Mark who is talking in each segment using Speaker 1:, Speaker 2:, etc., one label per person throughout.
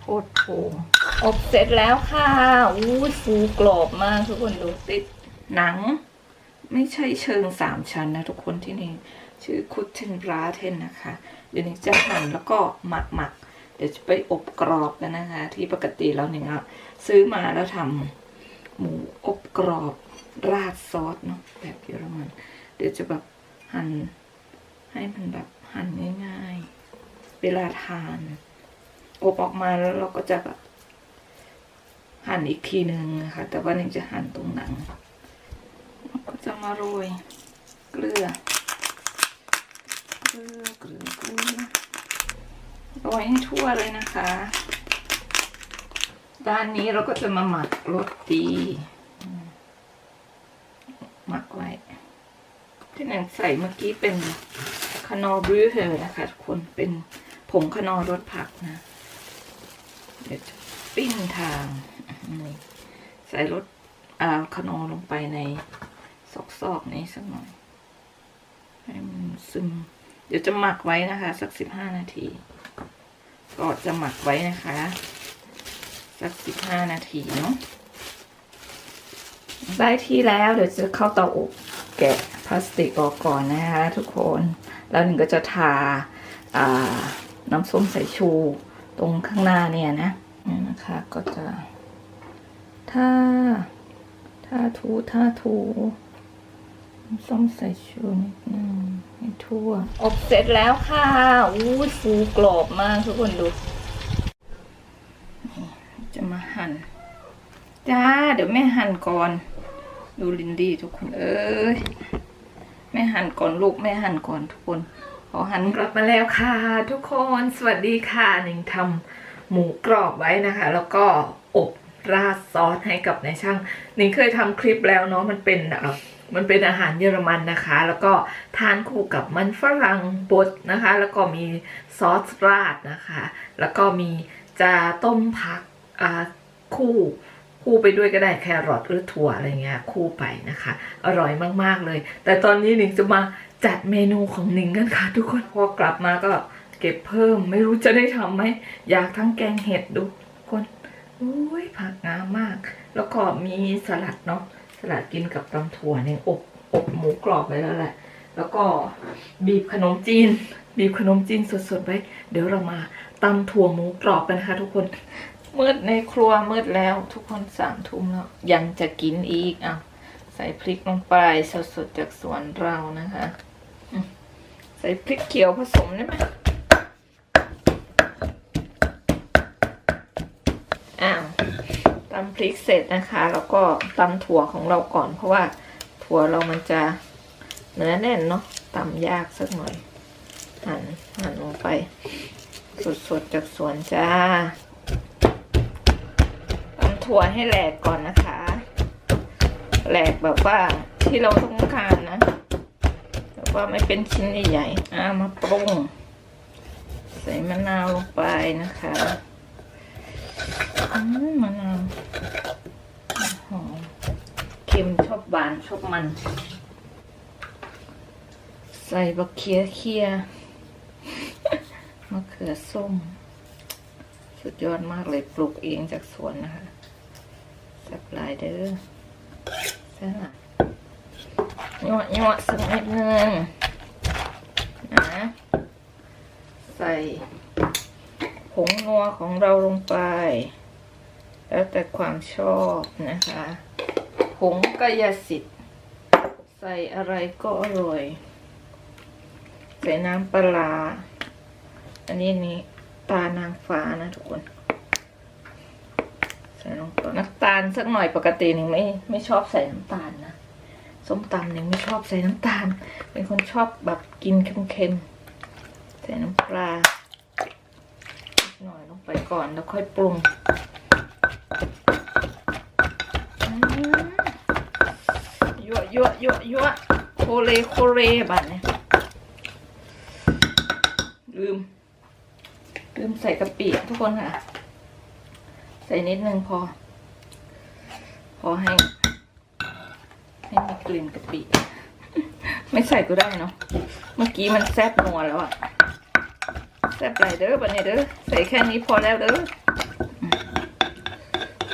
Speaker 1: โคตรโผอบเสร็จแล้วค่ะอู้ฟูกรอบมากทุกคนดูติดหนัง ไม่ใช่เชิงสามชั้นนะทุกคนที่นี่ชื่อคุตเทนบราเทนนะคะ เดี๋ยวนี้จะหั่นแล้วก็หมักหมักเดี๋ยวจะไปอบกรอบกันนะคะ ที่ปกติแล้วเนี่ยซื้อมาแล้วทำหมูอบกรอบราดซอสเนาะแบบเยอรมัน เดี๋ยวจะแบบหั่นให้มันแบบหั่นง่าย ๆ เวลาทาน อบออกมาแล้วเราก็จะแบบหั่นอีกทีหนึ่งนะคะแต่ว่านี่จะหั่นตรงหนังก็จะมาโรยเกลือ เกลือเกลือเกลือโรยให้ทั่วเลยนะคะ ด้านนี้เราก็จะมาหมักโรตีหมักไว้ ที่หนังใส่เมื่อกี้เป็นคานอร์บรูเฮอร์นะคะทุกคนเป็นผงคานอร์รสผักนะ เดี๋ยวจะปิ้งทางนี่ใส่รสอ่าคานอร์ลงไปในซอกๆนี้สักหน่อยให้มันซึม เดี๋ยวจะหมักไว้นะคะ สักสิบห้านาที ก็จะหมักไว้นะคะ สักสิบห้านาทีเนาะได้ที่แล้วเดี๋ยวจะเข้าเตาอบ แกะพลาสติกออกก่อนนะคะทุกคน แล้วหนึ่งก็จะทาาน้ำส้มสายชูตรงข้างหน้าเนี่ยนะนี่นะคะก็จะทาทาทูทาทูน้ำส้มใส่ชูนิดนึงให้ทั่ว อบเสร็จแล้วค่ะอู้ฟูกรอบมากทุกคนดูจะมาหั่นจ้า เดี๋ยวแม่หั่นก่อน ดูลินดี้ทุกคน เอ้ยแม่หั่นก่อนลูกแม่หั่นก่อนทุกคนขอหั่นกลับมาแล้วค่ะ ทุกคนสวัสดีค่ะหนิงทำหมูกรอบไว้นะคะ แล้วก็อบราดซอสให้กับนายช่างหนิงเคยทำคลิปแล้วเนาะมันเป็นอ่อมันเป็นอาหารเยอรมันนะคะ แล้วก็ทานคู่กับมันฝรั่งบดนะคะ แล้วก็มีซอสราดนะคะ แล้วก็มีจะต้มผักอ่าคู่ คู่ไปด้วยก็ได้แครอทหรือถั่วอะไรเงี้ยคู่ไปนะคะ อร่อยมากๆเลย แต่ตอนนี้หนิงจะมาจัดเมนูของหนิงกันค่ะ ทุกคนพอกลับมาก็เก็บเพิ่มไม่รู้จะได้ทำไหมอยากทั้งแกงเห็ดดูคนอุ้ยผักงามมาก แล้วก็มีสลัดเนาะสลัดกินกับตำถั่วเนี่ยอบอบหมูกรอบไว้แล้วแหละ แล้วก็บีบขนมจีน บีบขนมจีนสดๆไว้ เดี๋ยวเรามาตำถั่วหมูกรอบกันนะคะทุกคน มืดในครัวมืดแล้วทุกคนสามทุ่มแล้ว ยังจะกินอีกอะใส่พริกลงไปสดๆจากสวนเรานะคะใส่พริกเขียวผสมได้ไหมอ้าวตำพริกเสร็จนะคะ แล้วก็ตำถั่วของเราก่อน เพราะว่าถั่วเรามันจะเนื้อแน่นเนาะตำยากสักหน่อย หั่นหั่นลงไป สดๆจากสวนจ้า ถั่วให้แหลกก่อนนะคะ แหลกแบบว่าที่เราต้องการนะแบบว่าไม่เป็นชิ้นใหญ่ๆอ่ามาปรุงใส่มะนาวลงไปนะคะอืมมะนาวหอมเค็มชอบหวานชอบมัน ใส่บะเคียเคียมะเขือส้ม สุดยอดมากเลยปลูกเองจากสวนนะคะ สับลายเด้อใช่ละยั่วยั่วสักนิดนึงนะใส่ผงนัวของเราลงไป แล้วแต่ความชอบนะคะผงกายสิทธิ์ ใส่อะไรก็อร่อย ใส่น้ำปลา อันนี้นี่ตานางฟ้านะทุกคน ตาลสักหน่อยปกติหนึ่งไม่ไม่ชอบใส่น้ำตาลนะส้มตำหนึ่งไม่ชอบใส่น้ำตาล เป็นคนชอบแบบกินเค็มๆใส่น้ำปลาหน่อยลงไปก่อนแล้วค่อยปรุงยั่วยั่วยั่วยั่วโคเลโคเลบัดเนี่ยลืมลืมใส่กะปิทุกคนค่ะ ใส่นิดนึงพอ พอให้ให้มีกลิ่นกะปิ ไม่ใส่ก็ได้เนาะเมื่อกี้มันแซ่บนัวแล้วอะแซ่บไรเด้อบันนี้เด้อใส่แค่นี้พอแล้วเด้อ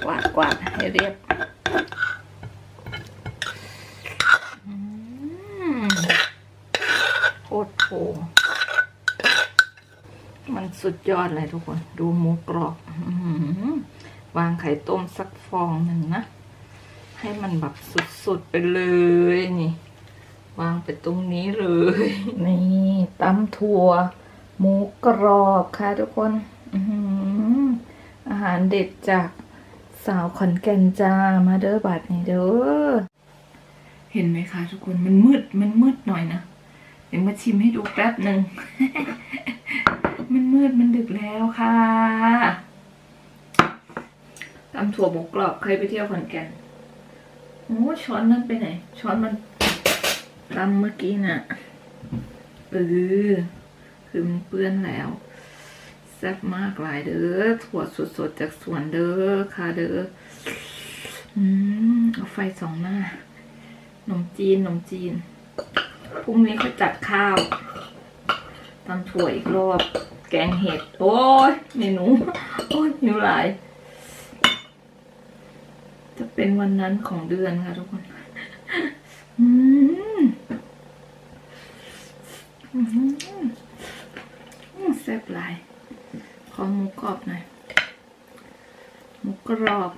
Speaker 1: กวาดกวาดให้เรียบโคตรโผมันสุดยอดเลยทุกคน ดูหมูกรอบอวางไข่ต้มสักฟองหนึ่งนะ ให้มันแบบสุดๆไปเลยนี่ วางไปตรงนี้เลย นี่ตำถั่ว หมูกรอบค่ะทุกคนอื้อหืออาหารเด็ดจากสาวขอนแก่นจ้ามาเด้อบัดนี่เด้อเห็นไหมคะทุกคนมันมืดมันมืดหน่อยนะเดี๋ยวมาชิมให้ดูแป๊บหนึ่ง มันมืดมันดึกแล้วค่ะตำถั่วหมูกรอบเคยไปเที่ยวขอนแก่น โอ้ช้อนนั้นไปไหน ช้อนมันตำเมื่อกี้น่ะเออคือมันเปื้อนแล้วแซ่บมากหลายเด้อถั่วสดๆจากสวนเด้อค่ะเด้ออืมเอาไฟสองหน้าขนมจีนขนมจีนพรุ่งนี้เขาจัดข้าวตำถั่วอีกรอบ แกงเห็ด โอ้ยเมนู โอ้ยหิวหลาย จะเป็นวันนั้นของเดือนค่ะทุกคน อืมอืมแซ่บหลาย ขอหมูกรอบหน่อย หมูกรอบ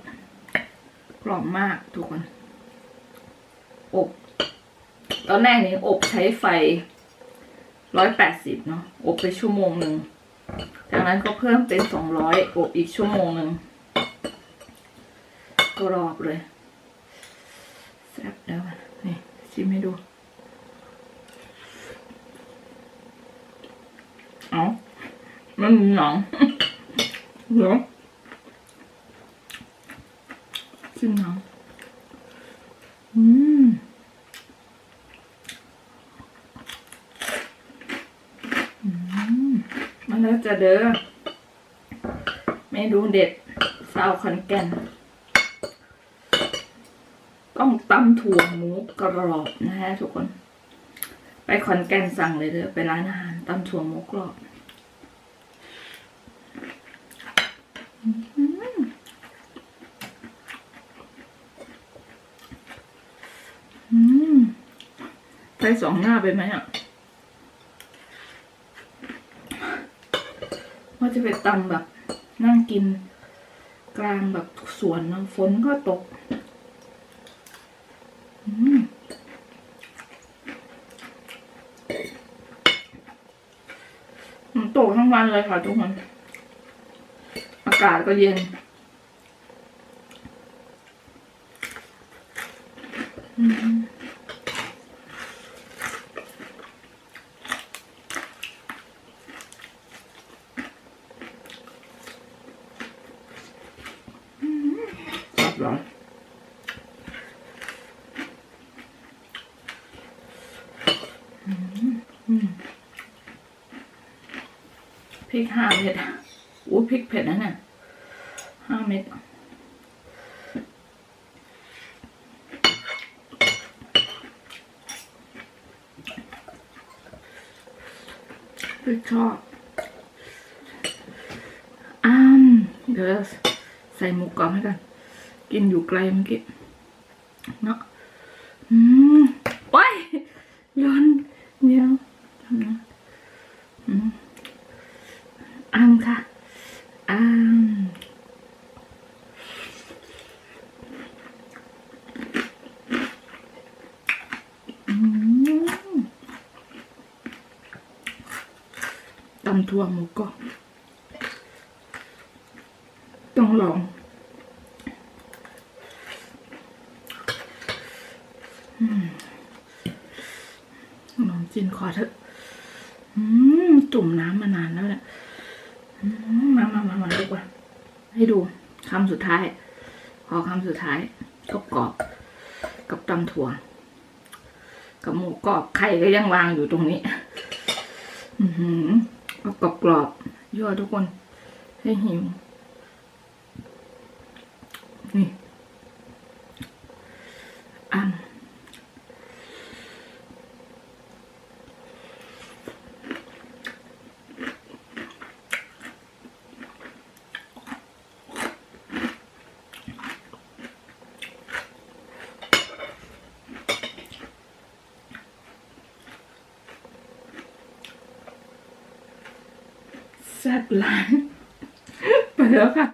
Speaker 1: กรอบมากทุกคน อบ ตอนแรกนี้อบใช้ไฟร้อยแปดสิบเนาะ อบไปชั่วโมงหนึ่ง จากนั้นก็เพิ่มเป็นสองร้อยอบอีกชั่วโมงหนึ่ง กรอบเลยแซ่บแล้วนี่ชิมให้ดูเอามันมีหนังเดี๋ยวชิมหนังอืมอืมมาแล้วจะเด้อเมนูเด็ดสาวขอนแก่น ตำถั่วหมูกรอบนะฮะทุกคน ไปขอนแก่นสั่งเลยเด้อไปร้านอาหารตำถั่วหมูกรอบอื้อหืออืมใส่สองหน้าไปไหมอะว่าจะไปตำแบบนั่งกิน กลางแบบสวนนะฝนก็ตก อืมมันตกทั้ง วันเลยค่ะทุกคน อากาศก็เย็น อืมชอบเหรอ พริกห้าเม็ดอู้พริกเผ็ดนะเนี่ยห้าเม็ดพริกชอบอ้ามเดี๋ยวใส่หมูกรอบให้กัน กินอยู่ไกลเมื่อกี้เนาะอืมว้ายย้อนเดี๋ยวทำนะอืม อ้ำค่ะอ้ำอืมตำถั่วหมูกรอบต้องลองอืมขนมจีนขอเถอะอืมจุ่มน้ำมานานแล้วเนี่ยมมามามามาดีกว่า ให้ดูคำสุดท้ายขอคำสุดท้ายกรอบกรอบ กับตำถั่ว กับหมูกรอบไข่ก็ยังวางอยู่ตรงนี้ อือหือกรอบกรอบๆยั่วทุกคนให้หิวนี่ แซ่บหลายไปแล้วค่ะ